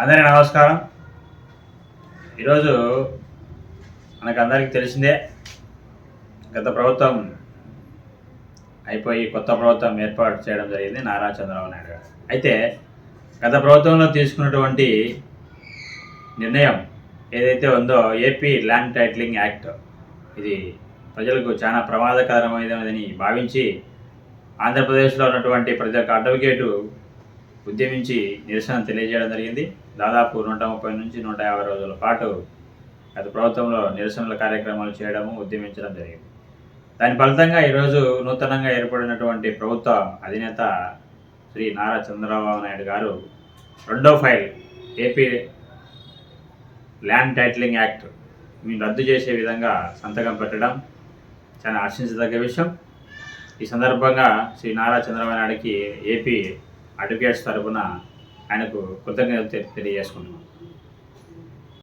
అందరికీ నమస్కారం. ఈరోజు మనకందరికీ తెలిసిందే గత ప్రభుత్వం అయిపోయి కొత్త ప్రభుత్వం ఏర్పాటు చేయడం జరిగింది నారా చంద్రబాబు నాయుడు గారు. అయితే గత ప్రభుత్వంలో తీసుకున్నటువంటి నిర్ణయం ఏదైతే ఉందో ఏపీ ల్యాండ్ టైటిలింగ్ యాక్ట్ ఇది ప్రజలకు చాలా ప్రమాదకరమైనదని భావించి ఆంధ్రప్రదేశ్లో ఉన్నటువంటి ప్రతి ఒక్క అడ్వకేటు ఉద్యమించి నిరసన తెలియజేయడం జరిగింది. దాదాపు నూట ముప్పై నుంచి నూట యాభై రోజుల పాటు గత ప్రభుత్వంలో నిరసనల కార్యక్రమాలు చేయడము ఉద్యమించడం జరిగింది. దాని ఫలితంగా ఈరోజు నూతనంగా ఏర్పడినటువంటి ప్రభుత్వ అధినేత శ్రీ నారా చంద్రబాబు నాయుడు గారు రెండో file AP land titling act మీరు రద్దు చేసే విధంగా సంతకం పెట్టడం చాలా ఆశించదగ్గ విషయం. ఈ సందర్భంగా శ్రీ నారా చంద్రబాబు నాయుడుకి ఏపీ అడ్వకేట్స్ తరఫున ఆయనకు కృతజ్ఞతలు తె- తెలియజేసుకుంటున్నాం